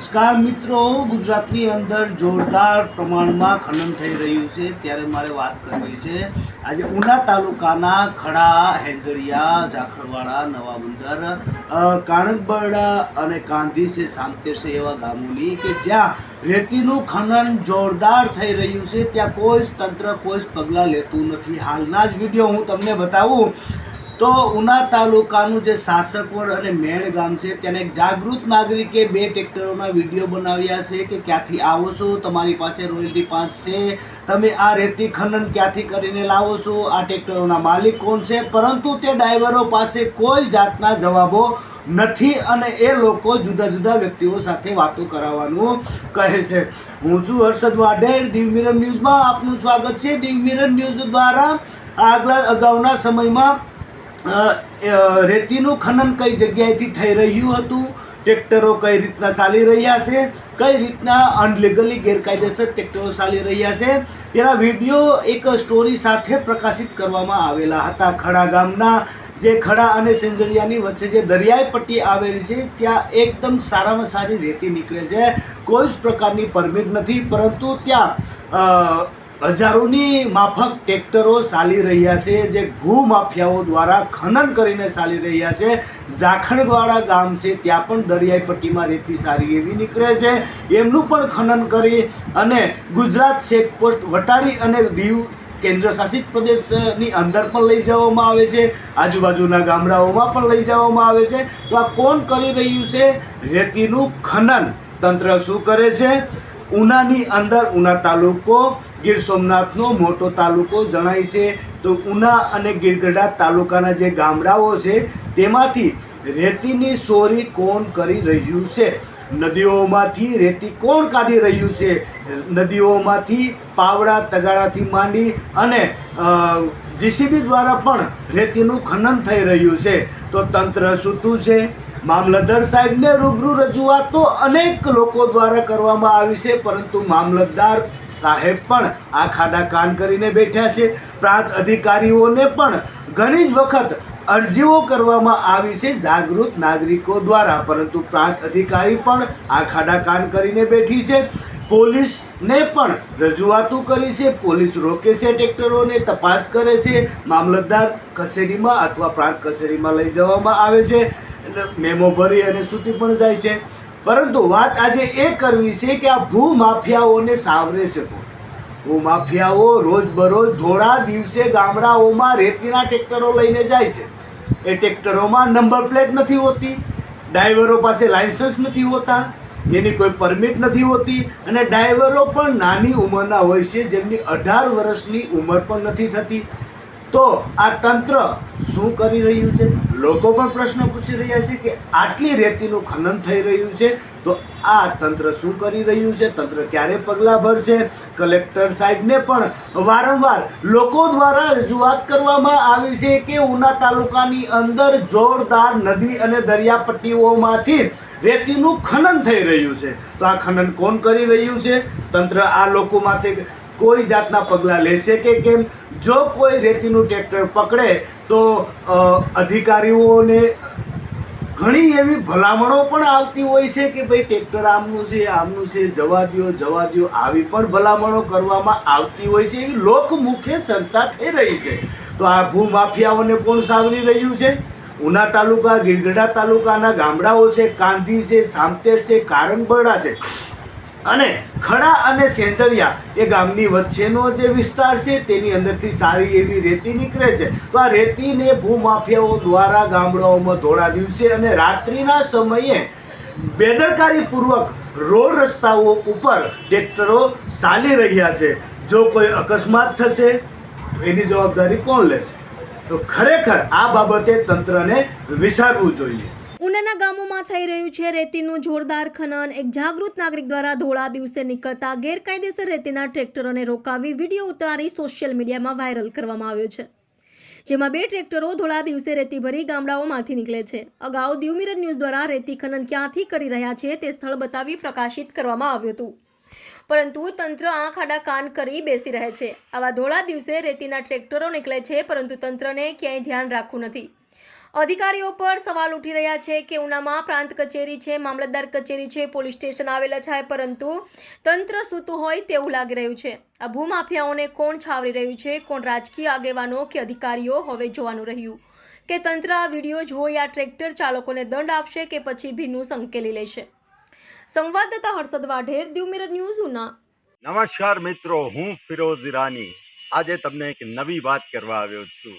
નમસ્કાર મિત્રો, ગુજરાતની અંદર જોરદાર પ્રમાણમાં ખનન થઈ રહ્યું છે. ત્યારે મારે વાત કરવી છે, આજે ઉના તાલુકાના ખડા હેજરિયા જાખરવાડા નવા બંદર કાણકબરડા અને કાંધી છે, સામતેર છે એવા ગામોની કે જ્યાં રેતીનું ખનન જોરદાર થઈ રહ્યું છે. ત્યાં કોઈ જ તંત્ર કોઈ જ પગલાં લેતું નથી. હાલના જ વીડિયો હું તમને બતાવું. તો ઉના તાલુકાનું જે સાસકવડ અને મેળ ગામ છે, તેને એક જાગૃત નાગરિકે બે ટ્રેક્ટરોના વીડિયો બનાવ્યા છે કે ક્યાંથી આવો છો, તમારી પાસે રોયલ્ટી પાસ છે, તમે આ રેતી ખનન ક્યાંથી કરીને લાવો છો, આ ટ્રેક્ટરોના માલિક કોણ છે? પરંતુ તે ડ્રાઈવરો પાસે કોઈ જાતના જવાબો નથી અને એ લોકો જુદા જુદા વ્યક્તિઓ સાથે વાતો કરાવવાનું કહે છે. હું છું હર્ષદ વાઢેર દીવ ન્યૂઝમાં આપનું સ્વાગત છે. દીવ ન્યૂઝ દ્વારા આગલા અગાઉના સમયમાં રેતીનું ખનન કઈ જગ્યાએથી થઈ રહ્યું હતું? ટ્રેક્ટરો કઈ રીતના ચાલી રહ્યા છે? કઈ રીતના અનલીગલી ગેરકાયદેસર ટ્રેક્ટરો ચાલી રહ્યા છે? તેના વીડિયો એક સ્ટોરી સાથે પ્રકાશિત કરવામાં આવેલા હતા. ખડા ગામના જે ખડા અને સેંજળિયાની વચ્ચે જે દરિયાઈ પટ્ટી આવેલી છે, ત્યાં એકદમ સારામાં સારી રેતી નીકળે છે. કોઈ જ પ્રકારની પરમિટ નથી, પરંતુ ત્યાં હજારોની માફક ટ્રેક્ટરો ચાલી રહ્યા છે, જે ભૂમાફિયાઓ દ્વારા ખનન કરીને ચાલી રહ્યા છે. ઝાખડવાળા ગામ છે, ત્યાં પણ દરિયાઈ પટ્ટીમાં રેતી સારી એવી નીકળે છે. એમનું પણ ખનન કરી અને ગુજરાત ચેકપોસ્ટ વટાડી અને દીવ કેન્દ્ર શાસિત પ્રદેશની અંદર પણ લઈ જવામાં આવે છે. આજુબાજુના ગામડાઓમાં પણ લઈ જવામાં આવે છે. તો આ કોણ કરી રહ્યું છે? રેતીનું ખનન તંત્ર શું કરે છે? ઉનાની અંદર, ઉના તાલુકો, ગીર સોમનાથનો મોટો તાલુકો જણાય છે. તો ઉના અને ગીરગઢા તાલુકાના જે ગામડાઓ છે, તેમાંથી રેતીની ચોરી કોણ કરી રહ્યું છે? નદીઓમાંથી રેતી કોણ કાઢી રહ્યું છે? નદીઓમાંથી પાવડા તગાડાથી માંડી અને જીસીબી દ્વારા પણ રેતીનું ખનન થઈ રહ્યું છે. તો તંત્ર સૂતું છે? મામલતદાર સાહેબને રૂબરૂ રજૂઆતો અનેક લોકો દ્વારા કરવામાં આવી છે, પરંતુ મામલતદાર સાહેબ પણ આ ખાડા કાન કરીને બેઠા છે. પ્રાંત અધિકારીઓને પણ ઘણી જ વખત અરજીઓ કરવામાં આવી છે જાગૃત નાગરિકો દ્વારા, પરંતુ પ્રાંત અધિકારી પણ આ ખાડા કાન કરીને બેઠી છે. પોલીસને પણ રજૂઆતો કરી છે. પોલીસ રોકે છે ટ્રેક્ટરોને, તપાસ કરે છે. મામલતદાર કચેરીમાં અથવા પ્રાંત કચેરીમાં લઈ જવામાં આવે છે. મેમો ભરી અને સૂતી પણ જાય છે. પરંતુ વાત આજે એ કરવી છે કે આ ભૂમાફિયાઓને સાવરે છે કોણ? ભૂમાફિયાઓ રોજબરોજ ધોળા દિવસે ગામડાઓમાં રેતીના ટ્રેક્ટરો લઈને જાય છે. એ ટ્રેક્ટરોમાં નંબર પ્લેટ નથી હોતી, ડ્રાઈવરો પાસે લાયસન્સ નથી હોતા, એની કોઈ પરમિટ નથી હોતી અને ડ્રાઈવરો પણ નાની ઉંમરના હોય છે જેમની અઢાર વર્ષની ઉંમર પણ નથી થતી. તો આ તંત્ર શું કરી રહ્યું છે? લોકો પણ પ્રશ્ન પૂછી રહ્યા છે કે આટલી રેતીનું ખનન થઈ રહ્યું છે. તો આ તંત્ર શું કરી રહ્યું છે? તંત્ર ક્યારે પગલાં ભરશે? કલેક્ટર સાહેબને પણ વારંવાર લોકો દ્વારા રજૂઆત કરવામાં આવી છે કે ઉના તાલુકાની અંદર જોરદાર નદી અને દરિયાપટ્ટીઓમાંથી રેતીનું ખનન થઈ રહ્યું છે. તો આ ખનન કોણ કરી રહ્યું છે? તંત્ર આ લોકો માટે કોઈ જાતના પગલાં લેશે કે કેમ? જો કોઈ રેતીનું ટ્રેક્ટર પકડે, તો અધિકારીઓને ઘણી એવી ભલામણો પણ આવતી હોય છે કે ભાઈ ટ્રેક્ટર આમનું છે આમનું છે, જવા દો જવા દો આવી પણ ભલામણો કરવામાં આવતી હોય છે, એવી લોકમુખે ચર્ચા થઈ રહી છે. તો આ ભૂમાફિયાઓને કોણ સાવરી રહ્યું છે? ઉના તાલુકા, ગીરગઢા તાલુકાના ગામડાઓ છે, કાંધી છે, સામતેર છે, કારણબરડા છે. અને ખડા અને સેંજળિયા એ ગામની વચ્ચેનો જે વિસ્તાર છે, તેની અંદરથી સારી એવી રેતી નીકળે છે. તો આ રેતીને ભૂમાફિયાઓ દ્વારા ગામડાઓમાં ધોળા દિવસે અને રાત્રિના સમયે બેદરકારીપૂર્વક રોડ રસ્તાઓ ઉપર ટ્રેક્ટરો ચાલી રહ્યા છે. જો કોઈ અકસ્માત થશે એની જવાબદારી કોણ લેશે? તો ખરેખર આ બાબતે તંત્રને વિચારવું જોઈએ. ઉનાના ગામોમાં થઈ રહ્યું છે રેતીનું જોરદાર ખનન. એક જાગૃત નાગરિક દ્વારા ધોળા દિવસે નીકળતા ગેરકાયદેસર રેતીના ટ્રેક્ટરોને રોકાવી વીડિયો ઉતારી સોશિયલ મીડિયામાં વાયરલ કરવામાં આવ્યો છે. જેમાં બે ટ્રેક્ટરો ધોળા દિવસે રેતી ભરી ગામડાઓમાંથી નીકળે છે. અગાઉ દીવ ન્યૂઝ દ્વારા રેતી ખનન ક્યાંથી કરી રહ્યા છે તે સ્થળ બતાવી પ્રકાશિત કરવામાં આવ્યું હતું. પરંતુ તંત્ર આંખ આડા કાન કરી બેસી રહે છે. આવા ધોળા દિવસે રેતીના ટ્રેક્ટરો નીકળે છે પરંતુ તંત્રને ક્યાંય ધ્યાન રાખવું નથી. અધિકારીઓ પર સવાલ ઉઠી રહ્યા છે કે ઉનામાં પ્રાંત કચેરી છે, મામલતદાર કચેરી છે, પોલીસ સ્ટેશન આવેલા છે, પરંતુ તંત્ર સૂતું હોય તેવું લાગી રહ્યું છે. આ ભૂમાફિયાઓને કોણ છાવરી રહ્યું છે, કોણ રાજકીય આગેવાનો કે અધિકારીઓ હવે જોવાનું રહ્યું? કે તંત્ર આ વીડિયો જોઈ આ ટ્રેક્ટર ચાલકોને દંડ આપશે કે પછી ભીનું સંકેલી લેશે? સંવાદદાતા હર્ષદ વાઢેર દીવ મિરર ન્યૂઝ, ઉના. નમસ્કાર મિત્રો, હું ફિરોઝ ઈરાની. આજે તમને એક નવી વાત કરવા આવ્યો છું.